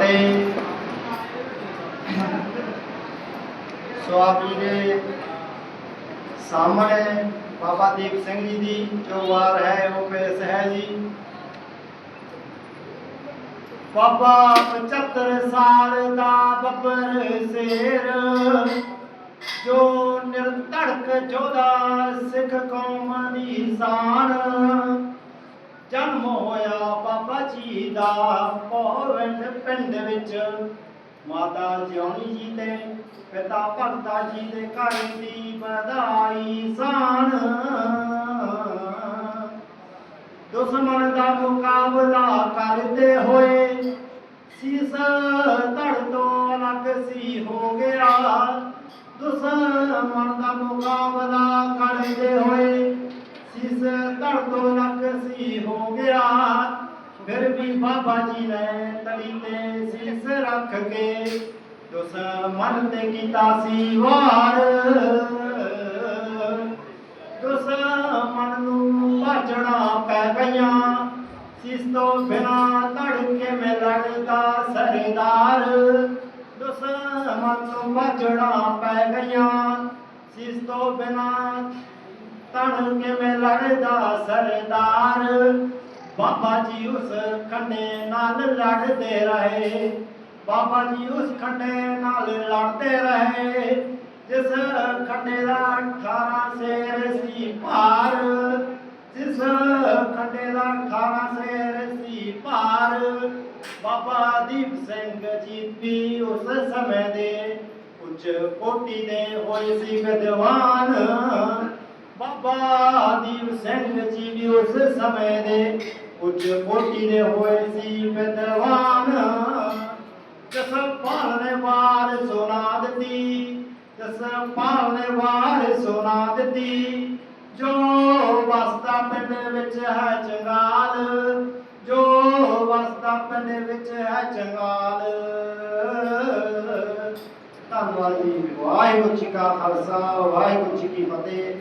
ਤੇ ਸੋ ਆਪ ਜੀ ਦੇ ਸਾਹਮਣੇ ਬਾਬਾ ਦੀਪ ਸਿੰਘ ਜੀ ਦੀ ਜੋ ਵਾਰ ਹੈ, ਉਹ ਪੇਸ਼ ਹੈ ਜੀ। ਬਾਬਾ 75 ਸਾਲ ਦਾ ਬੱਬਰ ਸ਼ੇਰ, ਜੋ ਨਿਰਧੜਕ ਜੋਦਾ ਸਿੱਖ ਕੌਮ ਦੀ ਸ਼ਾਨ। ਜਨਮ ਹੋਇਆ ਬਾਬਾ ਜੀ ਦਾ। ਪੋਵਿੰਡ ਪਿੰਡ ਵਿੱਚ ਮਾਤਾ ਜਿਉਣੀ ਜੀ ਤੇ ਪਿਤਾ ਭਗਤਾ ਜੀ ਦੇ ਘਰ ਦੀ ਵਧਾਈ ਸਾਨ ਦੁਸ਼ਮਣ ਦਾ ਮੁਕਾਬਲਾ ਕਰਦੇ ਹੋਏ ਸੀਸ ਧੜ ਤੋਂ ਅਲੱਗ ਸੀ ਹੋ ਗਿਆ। ਦੁਸ਼ਮਣ ਦਾ ਮੁਕਾਬਲਾ ਕਰਦੇ ਹੋਏ ਸੀਸ ਧੜ ਤੋਂ ਅਲੱਗ ਸੀ ਹੋ ਗਿਆ ਫਿਰ ਵੀ ਬਾਬਾ ਜੀ ਨੇ ਤਲੀ ਤੇ ਸੀਸ ਰੱਖ ਕੇ ਦੁਸ਼ਮਣ ਤੇ ਕੀਤਾ ਸੀ ਵਾਰ। ਦੁਸ਼ਮਣ ਨੂੰ ਭਾਜਣਾ ਪੈ ਗਈਆਂ ਸਿਸ ਤੋਂ ਬਿਨਾ ਧੜਕੇ ਮੇ ਲੜਦਾ ਸਰਦਾਰ। ਦੁਸ਼ਮਣ ਨੂੰ ਭਾਜਣਾ ਪੈ ਗਈਆਂ ਸਿਸ ਤੋਂ ਬਿਨਾ ਧੜਕੇ ਮੇ ਲੜਦਾ ਸਰਦਾਰ। ਬਾਬਾ ਜੀ ਉਸ ਕੰਨੇ ਨਾਲ ਲੜਦੇ ਰਹੇ। ਬਾਬਾ ਜੀ ਉਸ ਖੰਡੇ ਨਾਲ ਲੜਦੇ ਰਹੇ। ਜਿਸ ਖੰਡੇ ਦਾ 18 ਸੇਰ ਸੀ ਭਾਰ, ਜਿਸ ਖੰਡੇ ਦਾ 18 ਸੇਰ ਸੀ ਭਾਰ, ਬਾਬਾ ਦੀਪ ਸਿੰਘ ਜੀ ਵੀ ਉਸ ਸਮੇਂ ਦੇ ਉੱਚ ਕੋਟੀ ਦੇ ਹੋਏ ਸੀ ਵਿਦਵਾਨ। ਬਾਬਾ ਦੀਪ ਸਿੰਘ ਜੀ ਵੀ ਉਸ ਸਮੇਂ ਦੇ ਉੱਚ ਕੋਟੀ ਦੇ ਹੋਏ ਸੀ ਵਿਦਵਾਨ। ਜਸ ਪਾਲ ਨੇ ਵਾਰ ਸੁਣਾ ਦਿੱਤੀ। ਜਸ ਪਾਲ ਨੇ ਵਾਰ ਸੁਣਾ ਦਿੱਤੀ। ਜੋ ਵਸਦਾ ਪਿੰਡ ਵਿੱਚ ਹੈ ਚੰਗਾਲ, ਜੋ ਵਸਦਾ ਪਿੰਡ ਵਿੱਚ ਹੈ ਚੰਗਾਲ। ਧੰਨਵਾਦ ਜੀ। ਵਾਹਿਗੁਰੂ ਜੀ ਕਾ ਖਾਲਸਾ, ਵਾਹਿਗੁਰੂ ਜੀ ਕੀ ਫਤਿਹ।